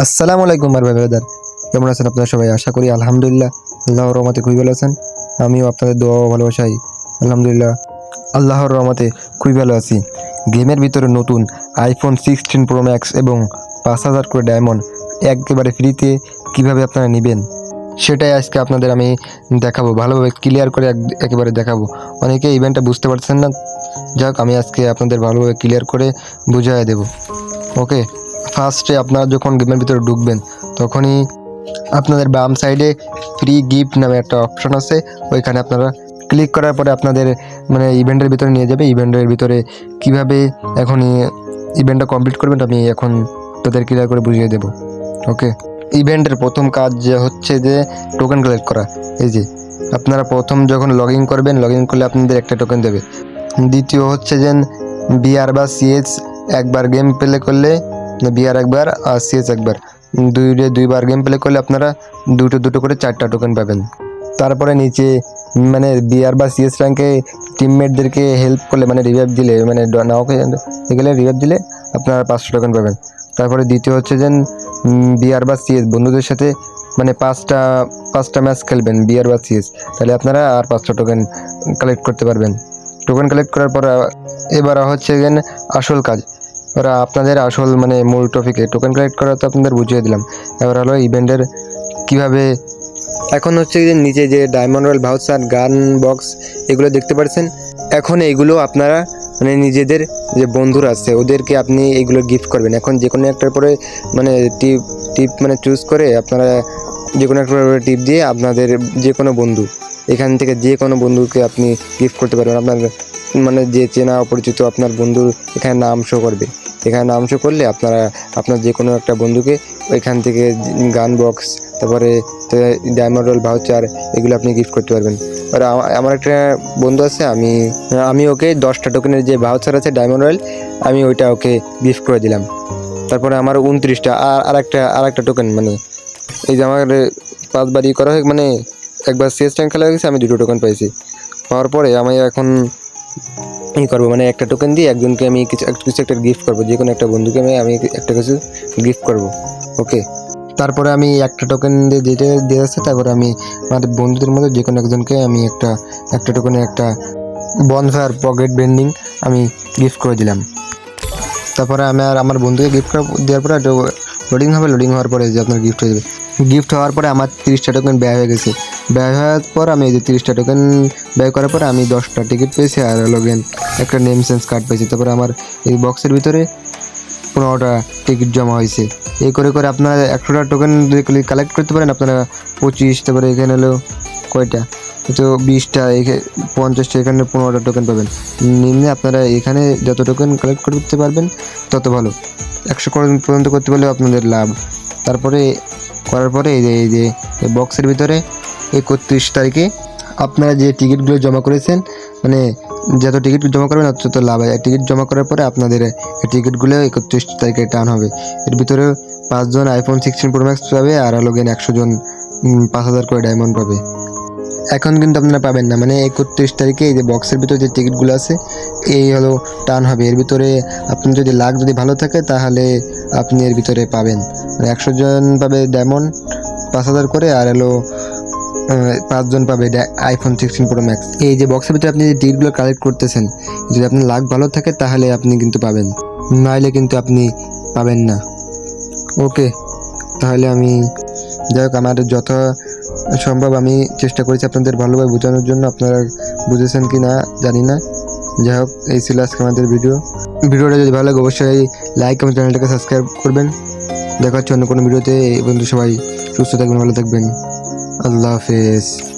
আসসালামু আলাইকুম আর ভাই ব্রাদার। কেমন আছেন আপনারা সবাই? আশা করি আলহামদুলিল্লাহ আল্লাহর রহমতে খুবই ভালো আছেন। আমিও আপনাদের দোয়া ভালোবাসাই আলহামদুলিল্লাহ আল্লাহর রহমতে খুবই ভালো আছি। গেমের ভিতরে নতুন আইফোন সিক্সটিন প্রো ম্যাক্স এবং পাঁচ হাজার করে ডায়মন্ড একেবারে ফ্রিতে কীভাবে আপনারা নেবেন, সেটাই আজকে আপনাদের আমি দেখাবো। ভালোভাবে ক্লিয়ার করে এক- একেবারে দেখাবো। অনেকে ইভেন্টটা বুঝতে পারছেন না। যাক, আমি আজকে আপনাদের ভালোভাবে ক্লিয়ার করে বুঝিয়ে দেবো। ওকে ফার্স্টে আপনারা যখন গেমের ভিতরে ঢুকবেন, তখনই আপনাদের বাম সাইডে ফ্রি গিফট নামে একটা অপশন আছে। ওইখানে আপনারা ক্লিক করার পরে আপনাদের মানে ইভেন্টের ভিতরে নিয়ে যাবে। ইভেন্টের ভিতরে কীভাবে এখন ইভেন্টটা কমপ্লিট করবেন, আমি এখন তাদের ক্লিয়ার করে বুঝিয়ে দেবো। ওকে ইভেন্টের প্রথম কাজ যে হচ্ছে যে টোকেন কালেক্ট করা। এই যে, আপনারা প্রথম যখন লগ ইন করবেন লগ ইন করলে আপনাদের একটা টোকেন দেবে। দ্বিতীয় হচ্ছে যে বিআর বা সিএস একবার গেম প্লে করলে বিআর একবার, আর সিএস একবার। দুই দুইবার গেম প্লে করলে আপনারা দুটো দুটো করে চারটা টোকেন পাবেন। তারপরে নিচে মানে বিআর বা সিএস র্যাঙ্কে টিমমেটদেরকে হেল্প করলে মানে রিভাইভ দিলে মানে নাওকে গেলে রিভাইভ দিলে আপনারা পাঁচশো টোকেন পাবেন। তারপরে দ্বিতীয় হচ্ছে যে বিআর বা সিএস বন্ধুদের সাথে মানে পাঁচটা পাঁচটা ম্যাচ খেলবেন বিআর বা সিএস তাহলে আপনারা আর পাঁচটা টোকেন কালেক্ট করতে পারবেন। টোকেন কালেক্ট করার পর, এবার হচ্ছে গেন আসল কাজ। ওরা আপনাদের আসল মানে মূল টপিকে টোকেন কালেক্ট করা তো আপনাদের বুঝিয়ে দিলাম। এবার হলো ইভেন্টের কীভাবে, এখন হচ্ছে যে নিচে যে diamond royal voucher gun box এগুলো দেখতে পাচ্ছেন এখন এগুলো আপনারা মানে নিজেদের যে বন্ধুরা আছে, ওদেরকে আপনি এগুলো গিফট করবেন। এখন যে কোনো একটার পরে মানে টিপ টিপ মানে চুজ করে আপনারা যে কোনো একটা টিপ দিয়ে আপনাদের যে কোনো বন্ধু, এখান থেকে যে কোনো বন্ধুকে আপনি গিফট করতে পারবেন। আপনার মানে যে চেনা অপরিচিত আপনার বন্ধুর এখানে নাম শো করবে। এখানে নাম শো করলে আপনারা, আপনার যে কোনো একটা বন্ধুকে ওইখান থেকে গান বক্স তারপরে ডায়মন্ড রোল ভাউচার এগুলো আপনি গিফট করতে পারবেন। আর আমার একটা বন্ধু আছে, আমি আমি ওকে দশটা টোকেনের যে ভাউচার আছে ডায়মন্ড রয়েল আমি ওইটা ওকে গিফট করে দিলাম। তারপরে আমার উনত্রিশটা, আর আর একটা আর একটা টোকেন মানে এই যে আমার পাঁচবার ই করা হয় মানে একবার শেষ টাইম খেলা হয়ে গেছে, আমি দুটো টোকেন পাইছি। পাওয়ার পরে আমি এখন ই করব। মানে একটা টোকেন দিয়ে একজনকে আমি কিছু কিছু একটা গিফট করব। যে কোনো একটা বন্ধুকে আমি আমি একটা কিছু গিফট করব। ওকে তারপরে আমি একটা টোকেন দিয়ে যেটা দিয়ে আসছে তারপরে আমি আমার বন্ধুদের মধ্যে যে কোনো একজনকে আমি একটা একটা টোকেনের একটা বনফায়ার পকেট বেন্ডিং আমি গিফট করে দিলাম। তারপরে আমি আর আমার বন্ধুকে গিফট দেওয়ার পরে লোডিং হবে লোডিং হওয়ার পরে যে আপনার গিফট হয়ে যাবে। গিফট হওয়ার পরে আমার তিরিশটা টোকেন ব্যয় হয়ে গেছে। ব্যয় হওয়ার পর আমি এই যে তিরিশটা টোকেন ব্যয় করার পরে আমি দশটা টিকিট পেয়েছি আর লগেন একটা নেম সেন্স কার্ড পেয়েছি। তারপরে আমার এই বক্সের ভিতরে পনেরোটা টিকিট জমা হয়েছে। এই করে করে আপনারা একশোটা টোকেন যদি কালেক্ট করতে পারেন, আপনারা পঁচিশ, তারপরে এখানে হলো কয়টা? তো বিশটা এখানে পঞ্চাশটা, এখানে পনেরোটা টোকেন পাবেন। নিম্নে আপনারা এখানে যত টোকেন কালেক্ট করতে পারবেন, তত ভালো। একশো পর্যন্ত করতে পারলে আপনাদের লাভ। তারপরে, করার পরে এই যে এই যে বক্সের ভিতরে একত্রিশ তারিখে আপনারা যে টিকিটগুলো জমা করেছেন মানে যত টিকিট জমা করবেন, তত লাভ হয়। টিকিট জমা করার পরে আপনাদের টিকিটগুলো একত্রিশ তারিখে টান হবে। এর ভিতরে পাঁচজন আইফোন সিক্সটিন প্রো ম্যাক্স পাবে, আর হলো গেন একশো জন পাঁচ হাজার করে ডায়মন্ড পাবে। এখন কিন্তু আপনারা পাবেন না। মানে একত্রিশ তারিখে এই যে বক্সের ভিতরে যে টিকিটগুলো আছে, এই হলো টান হবে। এর ভিতরে আপনি যদি লাখ যদি ভালো থাকে, তাহলে আপনি এর ভিতরে পাবেন। মানে একশো জন পাবে ডায়মন্ড পাঁচ হাজার করে, আর হলো পাঁচজন পাবে আইফোন সিক্সটিন প্রো ম্যাক্স এই যে বক্সের ভিতরে আপনি যে টিকিটগুলো কালেক্ট করতেছেন, যদি আপনার লাখ ভালো থাকে, তাহলে আপনি কিন্তু পাবেন। নাইলে কিন্তু আপনি পাবেন না। ওকে তাহলে আমি, যাই হোক, আমার যত সম্ভব, আমি চেষ্টা করেছি আপনাদের ভালোভাবে বোঝানোর জন্য। আপনারা বুঝেছেন কি না, জানি না। যাই হোক, এই ছিল আজকে আমাদের ভিডিও। ভিডিওটা যদি ভালো লাগে, অবশ্যই লাইক এবং চ্যানেলটাকে সাবস্ক্রাইব করবেন। দেখা হচ্ছে অন্য কোনো ভিডিওতে। বন্ধু সবাই সুস্থ থাকবেন, ভালো থাকবেন। আল্লাহ হাফেজ।